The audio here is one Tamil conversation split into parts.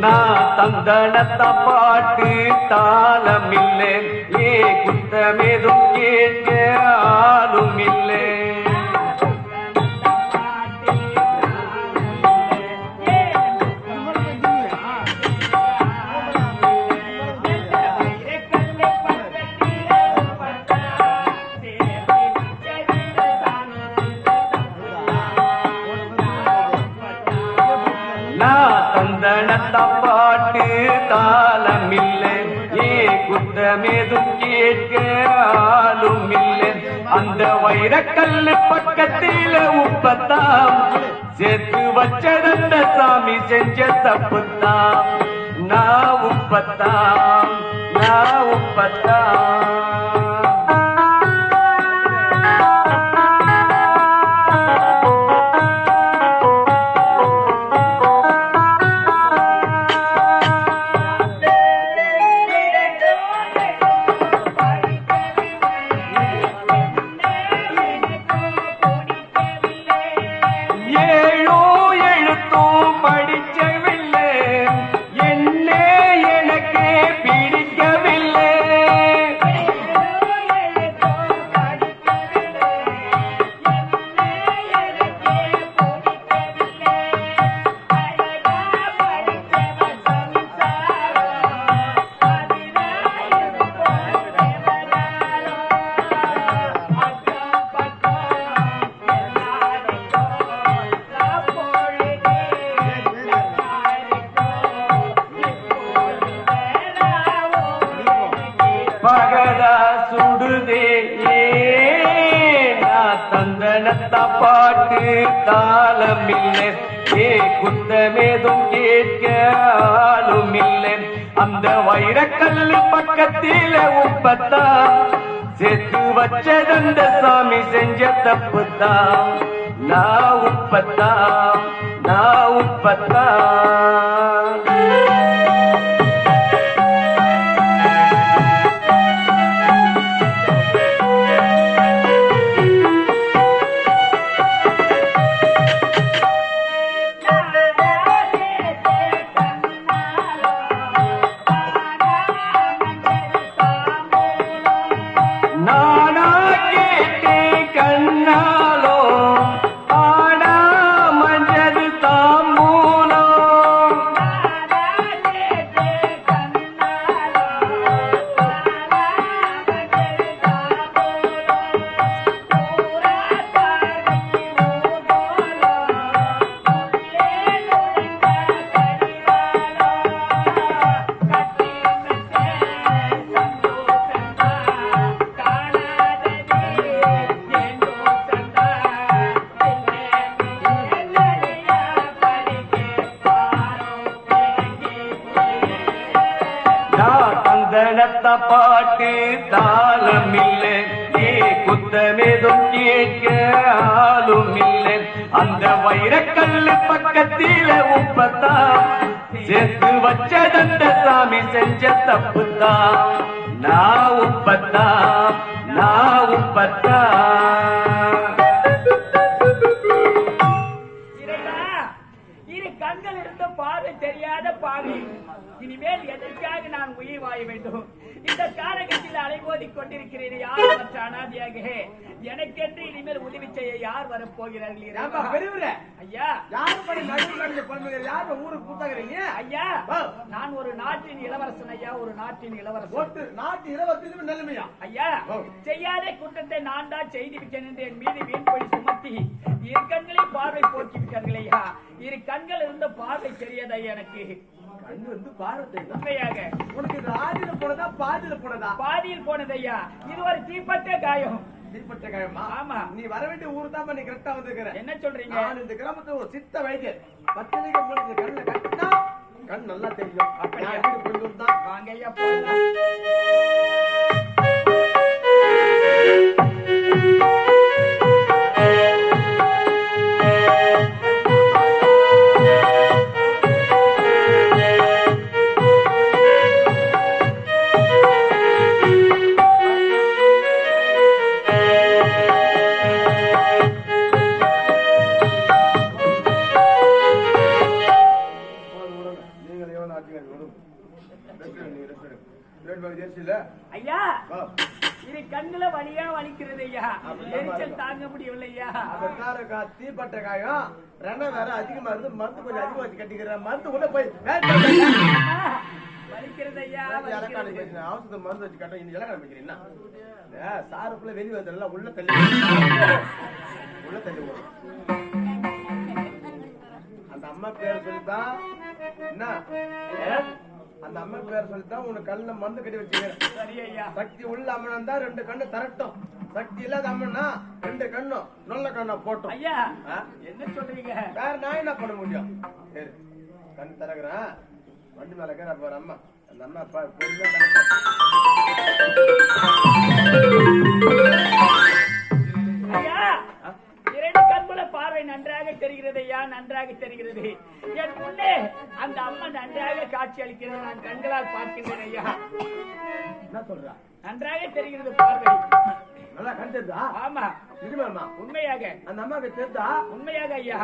நான் தந்தனத்த பாட்டு தாளமில்லை ஏ குத்தமேதும் கேட்க ஆளும் இல்லை நான் தந்தனத்த பாட்டு தாளமில்லை ஏ குத்தமேதும் கேட்க ஆளும் இல்லை அந்த வைரக்கல்லு பக்கத்தில உப்பத்தாம். சேர்த்து வச்சதந்த சாமி செஞ்ச தப்புத்தாம். நான் உப்பத்தாம் நான் உப்பத்தாம். தாளமில்லை ஏ குந்தமேதும் கேட்காலும் இல்லை அந்த வைரக்கல்லு பக்கத்தில உப்பத்தா செத்து வச்சதந்த சாமி செஞ்ச தப்புத்தான். நான் உப்பத்தா நான் உப்பத்தான். பக்கத்தில உப்பத்தான். சேர்த்து வச்சதந்த சாமி செஞ்ச தப்புத்தான். நான் உப்பத்தான் நான் உப்பத்தான். யார் மற்ற அனாதியாக எனக்கென்று இனிமேல் உதவி செய்ய யார் வரப்போகிறார்கள்? ஐயா. யாரு படி யாரு ஊருக்கு. நான் ஒரு நாட்டின் இளவரசன் ஐயா ஒரு நாட்டின் இளவரசன். நாட்டு இருபத்தி நிலைமையா ஐயா. செய்யாத குற்றத்தை நான் தான் செய்து விட்டேன் என்று என் மீது வீண்படி சுமத்தி இரு கண்களை பார்வை போக்கி விட்டார்கள் ஐயா. இரு கண்கள் இருந்த பார்வை தெரியாதா எனக்கு. வந்து பாரத்தை உண்மையாக. உனக்கு இது ஆதியில போனதா பாதியில போனதா? பாதியில் போனது ஐயா இது ஒரு தீப்பட்ட காயம். தீப்பட்ட கிழமா ஆமா. நீ வர வேண்டிய ஊரு தான் நீ கரெக்டா வந்திருக்கிற. என்ன சொல்றீங்க? நான் இந்த கிராமத்துல ஒரு சித்த வைத்தியர். பத்திரிக்கை மூலம் இந்த கண்ணுல கட்டினா கண் நல்லா தெரியும். அப்படியா? கொண்டு வந்தா வாங்க ஐயா போகலாம் ரெண்டை வேற அதிகமா இருந்து மருந்து கொஞ்சம் அதிகமா வச்சு கட்டிக்கிற மருந்து உள்ள போய் வேண்டாம், வேண்டாம். ஆ, வலிக்கிறது ஐயா இலக்கான வலிக்கிறது. பேசுன அவசர மருந்து வச்சு கட்ட இன்னும் இலக்கான பேசுறீங்க சாருக்குள்ள வெளியே வந்தெல்லாம் உள்ள தள்ளி உள்ள தள்ளி. அந்த அம்மா பேர் சொல்லித்தான். என்ன? அந்த அம்மா பேர் சொல்லித்தான் உனக்கு கண்ணுல மருந்து கட்டி வச்சுக்கிறேன். சக்தி உள்ள அம்மன் தான் ரெண்டு கண்ணு தரட்டும். சக்தி இல்லாத அம்மனா ரெண்டு கண்ணும் நல்ல கண்ணா போட்டோம். ஐயா? என்ன சொல்றீங்க? வேற நான் என்ன பண்ண முடியும்? சரி கண் திறக்கிறேன். வண்டி மேல ஒரு அம்மா. அந்த அம்மா பொறுமையா நன்றாக தெரிகிறது ஐயா நன்றாக தெரிகிறது? என் முன்னே அந்த அம்மா நன்றாக காட்சி அளிக்கிறது நான் கண்களால் பார்க்கின்றேன் ஐயா. என்ன சொல்றா? நன்றாக தெரிகிறது பார்வை. நல்லா கண் தெரியுதா ஆமா. நிஜமாமா உண்மையாக. அந்த அம்மாவுக்கு தெரியுதா உண்மையாக ஐயா.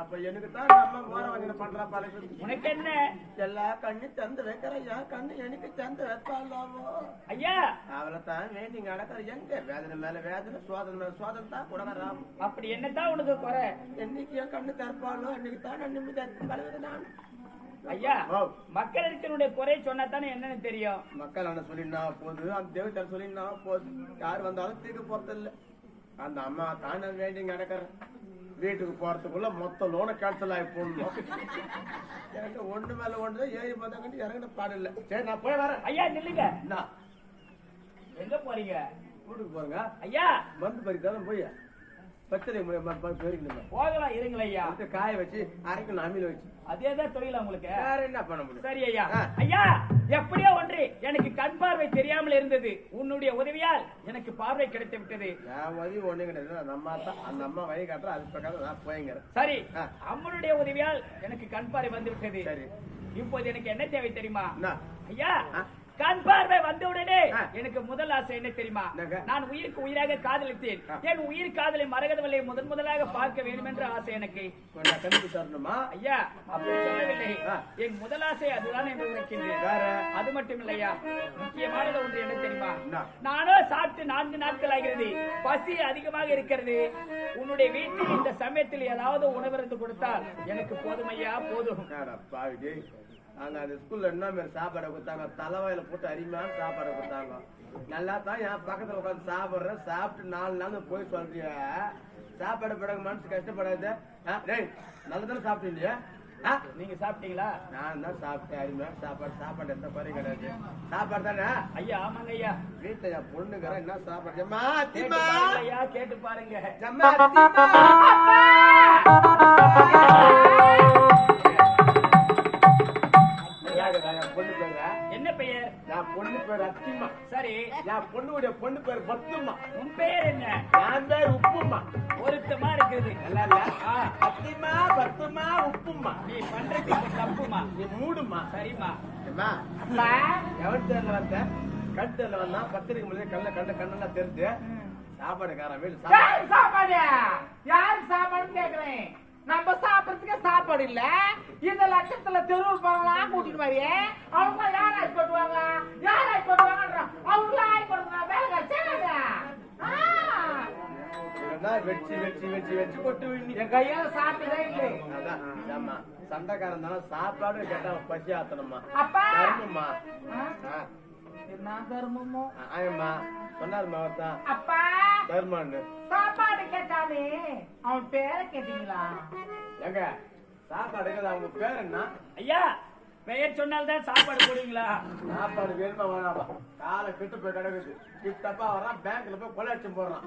அப்ப எனக்கு தான் அம்மா போற வஞ்சனை பண்றா பழகு உனக்கு என்ன எல்லா கண்ணு தந்து வைக்கிற என் கண்ணு எனக்கு தந்து வைப்பாளாவோ ஐயா. அவளை தான் வேண்டி நடக்கிற எங்க? வேதனை மேல வேதனை சோதனை மேல சோதனை தான் கொடுக்கறாம் அப்படி என்னதான் உனக்கு குறை? என்னைக்கு என் கண்ணு தற்பாளோ அன்னைக்கு தான் நான் நிம்மதியா கலவுது நான் ஐயா ஓ. மக்களுக்கு குறை சொன்னா தானே என்னன்னு தெரியும்? மக்கள் என்ன சொல்லினா போகுது அந்த தேவத்தார் சொல்லினா போகுது யார் வந்தாலும் தீர்க்க போறது இல்ல அந்த அம்மா தானே வேண்டி நடக்கிறேன். வீட்டுக்கு போறதுக்குள்ள மொத்த லோனை கேன்சல் ஆகி போடணும். எனக்கு ஒண்ணு மேல ஒண்ணு ஏறி பார்த்தாங்க இறங்கின பாடு இல்ல. சரி நான் போய் வரேன். ஐயா நில்லுங்க. எங்க போறீங்க? வீட்டுக்கு போறேங்க. ஐயா. மருந்து பறித்தாலும் போய். போயிருக்கணும் போகலாம் இருங்கள ஐயா. காய வச்சு அரைக்கணும் அம்மியில வச்சு. அதேதான் தொழில் உங்களுக்கு. வேற என்ன பண்ண முடியும்? சரி ஐயா. ஐயா எப்படியோ ஒன்று. எனக்கு கண் பார்வை தெரியாமல் இருந்தது. உன்னுடைய உதவியால் எனக்கு பார்வை கிடைத்து விட்டது. என் உதவி ஒண்ணு கிடையாது. அந்த அம்மா தான் அந்த அம்மா வழி காட்டுற அது பிரகாரம் நான் போய்ங்கிறேன். சரி. அம்மனுடைய உதவியால் எனக்கு கண் பார்வை வந்து விட்டது. சரி. இப்போது எனக்கு என்ன தேவை தெரியுமா? ஐயா. கண் பார்வை வந்த. எனக்கு முதல் ஆசை என்ன தெரியுமா? நான் உயிருக்கு உயிராக காதலித்தேன். என் உயிர் காதலை மரகதவல்லை முதன் முதலாக பார்க்க வேண்டும் என்ற ஆசை எனக்கு. ஐயா அப்படி சொல்லவில்லை. என் முதல் ஆசை அதுதான் என்று உரைக்கின்றேன். அது மட்டும் இல்லையா முக்கியமானது ஒன்று என்ன தெரியுமா? நானோ சாப்பிட்டு நான்கு நாட்கள் ஆகிறது பசி அதிகமாக இருக்கிறது. உன்னுடைய வீட்டில் இந்த சமயத்தில் ஏதாவது உணவிருந்து கொடுத்தால் எனக்கு போதும் ஐயா போதும். அங்க அந்த ஸ்கூல்ல என்ன மாதிரி சாப்பாடு கொடுத்தாங்க. தலைவாயில போட்டு அருமையான சாப்பாடு கொடுத்தாங்க. நல்லா தான் என் பக்கத்துல உட்காந்து சாப்பிடுறேன். சாப்பிட்டு நாலு நாள் போய் சொல்றிய. சாப்பாடு பிறகு மனசு கஷ்டப்படாது. ஆ, டேய் நல்லதானே சாப்பிட்டீங்க? ஆ? நீங்க சாப்பிட்டீங்களா? நான் தான் சாப்பிட்டேன். அருமையான சாப்பாடு. சாப்பாடு எந்த குறையும் கிடையாது. சாப்பாடு தானே? ஐயா ஆமாங்க ஐயா. வீட்டுல என் பொண்ணுங்கிற என்ன சாப்பாடு? கேட்டு பாருங்க பேர் அத்திம்மா. சரி. என் பொண்ணுடைய பொண்ணு பேர் பத்தும்மா. உன் பெயர் என்ன? என் பேர் உப்பும்மா. பொருத்தமா இருக்குது. நல்லா இல்ல? அத்திம்மா பத்தும்மா உப்பும்மா. நீ பண்றது தப்புமா நீ மூடுமா சரிம்மா. அம்மா. எவன் தேர்ல வந்த? கண் தேர்ல வந்தா பத்திரிக்கை முடிஞ்சு கண்ண கண்ண கண்ணெல்லாம் தெரிஞ்சு சாப்பாடு காரம் வீடு சாப்பாடு யாருக்கு சாப்பாடு? யாருக்கு சாப்பாடுன்னு கேக்குறேன். நம்ம சாப்பிடறதுக்கே சாப்பாடு இல்ல. இந்த லட்சத்துல தெருவு போகலாம் கூட்டிட்டு மாதிரியே அவங்க யார் ஆக்கி போட்டுவாங்க? யார் ஆக்கி போட்டுவாங்கன்ற அவங்கள ஆக்கி போடுறாங்க வேலை இதெல்லாம் வெச்சு வெச்சு வெச்சு வெச்சு கொட்டு என் கையால சாப்பிட்டதே இல்லை. சண்டைக்காரன் தானே சாப்பாடு கேட்டா பசி ஆத்தணுமா? அப்பா? என்ன தர்மமோ? ஆயம்மா சொன்னாருமா ஒருத்தான் அப்பா! தர்மன்னு சாப்பாடு கேட்டானே. அவன் பேரை கேட்டீங்களா? எங்க சாப்பாடு இருக்குது அவங்க பேர் என்ன? ஐயா பெயர் சொன்னால்தான் சாப்பாடு போடுவீங்களா? சாப்பாடு வேணுமா வேணாமா? காலை கெட்டு போய் கிடக்குது. கிட்டப்பா வரான் பேங்க்ல போய் கொள்ளாச்சும் போடுறான்?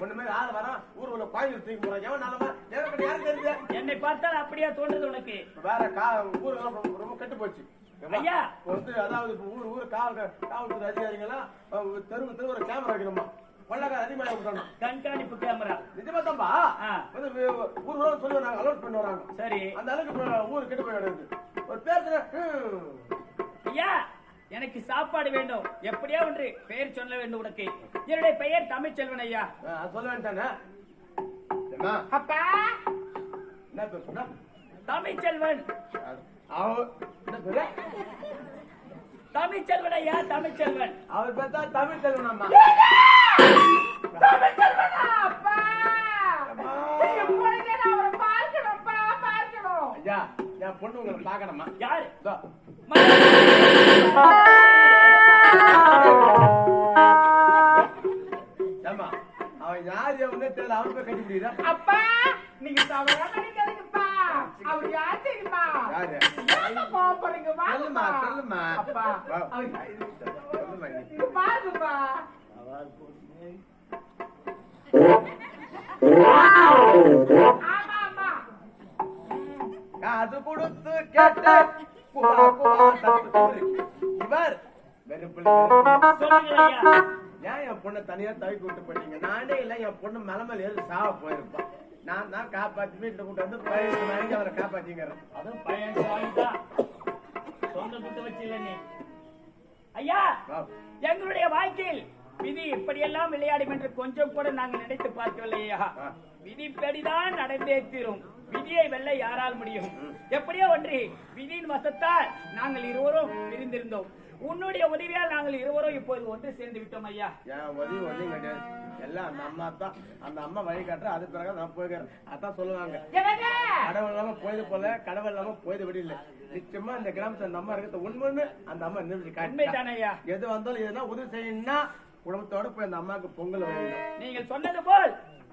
ஒண்ணு மாதிரி ஆள் வரான் ஊருக்குள்ள கோயில் தூக்கி போறான். எவன் நல்லவன்? எனக்கு யாரும் தெரியுது? என்னை பார்த்தால் அப்படியே தோன்றுது உனக்கு? வேற கா ஊருக்கெல்லாம் ரொம்ப- கெட்டு போச்சு. ஐயா. வந்து அதாவது ஊர் ஊர் காவல் காவல்துறை அதிகாரிங்கெல்லாம் அஹ், தெருவு தெரு ஒரு கேமரா வைக்கணுமா? கொள்ளக்கார அதிகமாக விட்டணும் கண்காணிப்பு கேமரா நிஜமா தான்பா? ஆ. வந்து ஊர் ஊரா சொல்லி அலோட் பண்ணி வராங்க. சரி. அந்த அளவுக்கு ஊர் கெட்டு போய் கிடக்குது. ஒரு பேர். ஐயா எனக்கு சாப்பாடு வேண்டும். எப்படியோ ஒன்று பெயர் சொல்ல வேண்டும் உனக்கு. என்னுடைய பெயர் தமிழ்ச்செல்வன் ஐயா. சொல்ல வேண்டானே அப்பா! என்ன பேர் சொன்னா? தமிழ்ச்செல்வன். தமிழ்ச்செல்வன் ஐயா தமிழ்ச்செல்வன். அவர் பார்த்தா தமிழ் செல்வனாமா தமிழ்ச்செல்வனா, அப்பா! இப்பொழுதே நான் அவரை பார்க்கணும்ப்பா, பார்க்கணும். ஐயா என் பொண்ணு உங்களை பார்க்கணுமா? யாரு. ஏம்மா அவன் யார் எவனே தெரியல அவன் போய் கட்டி முடியுதா அப்பா நீங்க தவறா நினைக்காதீங்கப்பா. அவர் யார் தெரியுமா? யாரு? ஏங்க கோவப்படுறீங்க? சொல்லுமா வாங்கப்பா. சொல்லுமா அப்பா. வா. அவர் யாரு? சொல்லுமா நீ. இங்க பாருங்கப்பா. ஆமா ஆமா காது கொடுத்து கேட்ட குவா குவா. இவர் வெறுப்புல ஏன் என் பொண்ணை தனியா தவிக்க விட்டு போட்டீங்க நானே இல்ல என் பொண்ணு மலை மேல ஏறி சாவ போயிருப்பான் நான் தான் காப்பாத்தி வீட்டுல கூட்டு வந்து பையன் வாங்கி அவரை காப்பாத்திங்கிறேன் அதுவும் பையன் சுவாமிதான் சொந்த குத்து வச்சு இல்ல நீ. ஐயா. எங்களுடைய வாழ்க்கையில் விதி இப்படியெல்லாம் விளையாடும் என்று கொஞ்சம் கூட நாங்கள் நினைத்து பார்க்கவில்லை ஐயா. ஆ. விதிப்படிதான் நடந்தே தீரும். விதியை வெல்ல யாரால் முடியும்? எப்படியோ ஒன்று விதியின் வசத்தால் நாங்கள் இருவரும் பிரிந்திருந்தோம். உன்னுடைய உதவியால் நாங்கள் இருவரும் இப்போது ஒன்று சேர்ந்து விட்டோம் ஐயா. என் உதவி ஒண்ணும் கிடையாது. எல்லாம் அந்த அம்மா தான். அந்த அம்மா வழி காட்டுற அது பிறகு நான் போய்க்கிறேன். அதான் சொல்லுவாங்க. கடவுள் இல்லாம போயது போல கடவுள் இல்லாம போயது விடல நிச்சயமா இந்த கிராமத்துல அந்த அம்மா இருக்கிறது உண்மைன்னு அந்த அம்மா நிரூபிச்சு காட்டி உண்மைதானே ஐயா. எது வந்தாலும் எதுனா உதவி செய்யணும்னா குடும்பத்தோட போய் அந்த அம்மாவுக்கு பொங்கல் வைக்கணும். நீங்கள் சொன்னது போல்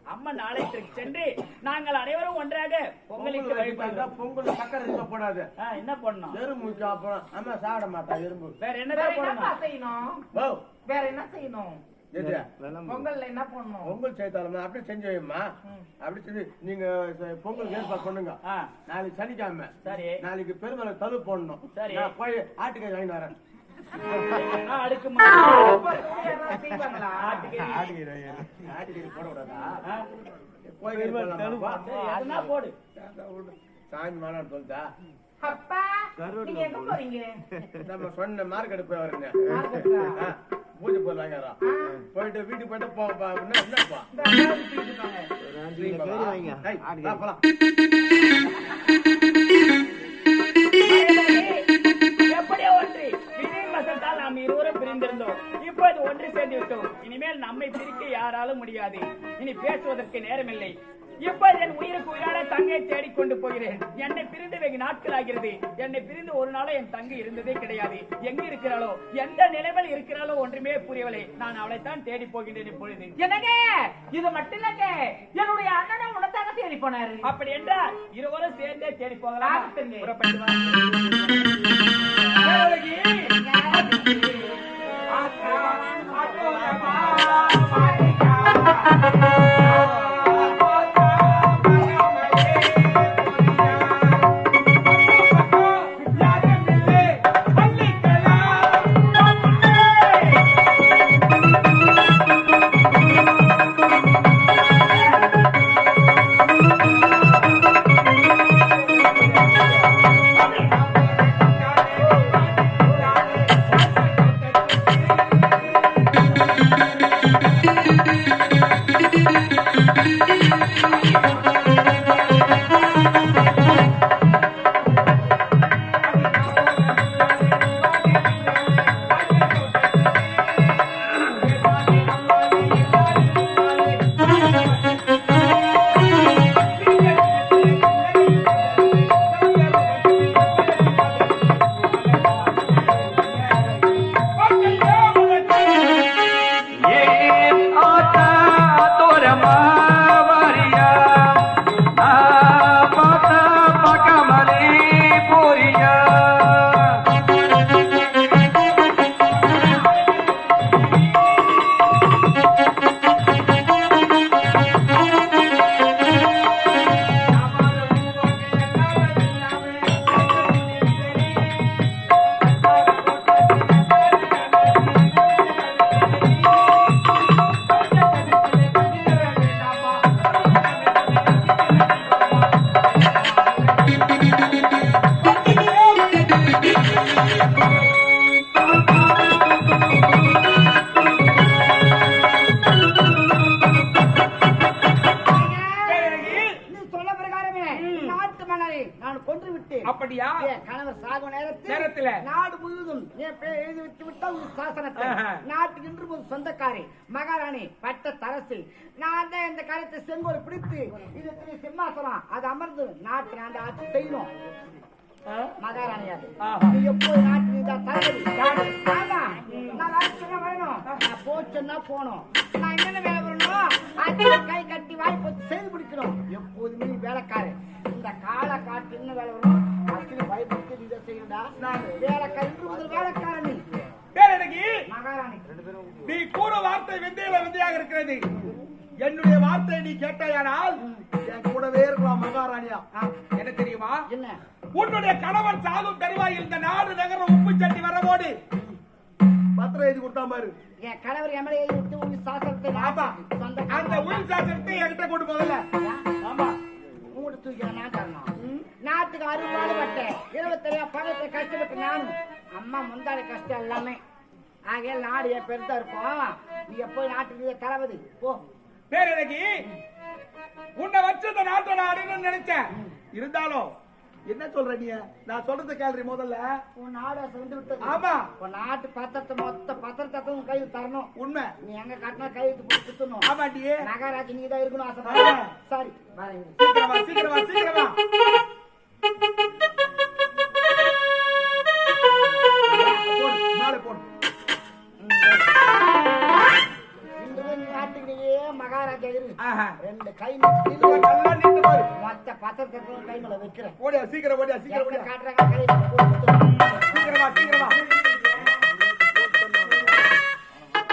அம்மன் ஆலயத்திற்கு சென்று நாங்கள் அனைவரும் ஒன்றாக பொங்கலுக்கு பொங்கல் வழிபடுறோம் பொங்கல் சக்கரை இருக்க போடாது. ஆ, என்ன பண்ணணும் எறும்பு அப்புறம் அம்மா சாப்பிட மாட்டா எறும்பு. வேற என்னப்பா போடணும்? செய்யணும்? ஓ வேற என்ன செய்யணும்? எது? பொங்கல்ல என்ன பண்ணணும் பொங்கல் செய்தாலுமா அப்படி செஞ்சு வைம்மா அப்படி செஞ்சு நீங்க பொங்கல் ஏற்பாடு பண்ணுங்க. ஆ, நாளைக்கு சனிக்கிழமை. சரி. நாளைக்கு பெருமலை தழு போடணும். சரி. நான் போய் ஆட்டுக்கறி வாங்கி வரேன். ஆ, போட சாமி மாநாடு நம்ம சொன்ன மார்க்கெட் போய் வரேங்க. பூஜை போயிட்டு வீட்டுக்கு போயிட்டு போ போ- என்ன என்னப்பா போலாம். நாம் இருவரும் பிரிந்திருந்தோம். இப்போது ஒன்று சேர்ந்து விட்டோம். இனிமேல் நம்மை பிரிக்க யாராலும் முடியாது. இனி பேசுவதற்கு நேரமில்லை. இப்போது என் உயிருக்கு உயிரான தங்கையை தேடிக்கொண்டு போகிறேன். என்னை பிரிந்து வெகு நாட்கள் ஆகிறது. என்னை பிரிந்து ஒரு நாளும் என் தங்கை இருந்ததே கிடையாது. எங்க இருக்கிறாளோ எந்த நிலைமையில் இருக்கிறாளோ ஒன்றுமே புரியவில்லை. நான் அவளைத்தான் தேடி போகின்றேன் இப்பொழுது. என்னங்க? இது மட்டும் இல்லங்க என்னுடைய அண்ணனை உனத்தாங்க தேடி போனாரு. அப்படி என்றால் இருவரும் சேர்ந்தே தேடி போகலாம். புறப்பட்டு வா. ஏன் thank you. ஒரு சாசனத்தை. நாட்டுக்கு இன்று ஒரு சொந்தக்காரி மகாராணி பட்ட தரசி. நான் தான் இந்த காரியத்தை செங்கோல் பிடித்து இது சிம்மாசனம். அது அமர்ந்து நாட்டு நான் ஆட்சி செய்யணும். மகாராணி அது. ஆஹா. நீ எப்போது நாட்டு நான்? வரணும். நான் போச்சுன்னா போகணும். நான் என்னென்ன வேலை வரணும் ஆட்சி கை கட்டி வாய் போட்டு செய்து பிடிக்கணும் எப்போதுமே நீ வேலைக்காரு இந்த காலை காட்டு என்ன வேலை அத்தனை பயப்படுத்தி இதை செய்யணும்டா. நான் வேலைக்காரி கூற வார்த்தை விந்தையில விந்தையாக இருக்கிறது. என்னுடைய வார்த்தை நீ கேட்டாயானால் என் கூடவே இருக்கலாம் மகாராணியா. என்ன தெரியுமா? என்ன? உன்னுடைய கணவன் சாகும் தருவாயில் இந்த நாடு நகர உப்பு சட்டி வரவோடு பத்திரம் எழுதி கொடுத்தா பாரு. என் கணவர் எம்எல்ஏ விட்டு உங்க சாசனத்தை ஆமா. அந்த உயிர் சாசனத்தை என்கிட்ட கொண்டு போகல. ஆமா. மூணு தூக்கி நான் தரணும். நாட்டுக்கு அறுபாடுபட்ட இருபத்தேழு பணத்தை கஷ்டப்பட்டு நானும் அம்மா முந்தாடி கஷ்டம் எல்லாமே. ஆகையால் நாடு என் பெருத்தா இருக்கும் நீ எப்போ நாட்டுக்கு தளபதி? போ. பேரழகி உன்னை வச்சு இந்த நாட்டை நான் அடையணும்னு நினைச்சேன். இருந்தாலும் என்ன சொல்ற நீ? நான் சொல்றது கேள்வி முதல்ல. உன் நாடு வந்து விட்டது. ஆமா. உன் நாட்டு பத்திரத்தை மொத்த பத்திரத்தை உன் கையில் தரணும். உண்மை. நீ எங்க கட்டினா கையெழுத்து போட்டு சுத்தணும் ஆமாண்டி மகாராஜ் நீ தான் இருக்கணும் ஆசை. சரி சீக்கிரமா சீக்கிரமா சீக்கிரமா ரெண்டு கை நல்லா நின்று பாரு. மொத்த பத்திரத்தை கை மேல வைக்கிறேன். ஓடியா சீக்கிரம் ஓடியா சீக்கிரம் ஓடியா. காட்டுறாங்க சுத்தணும். சீக்கிரமா சீக்கிரமா.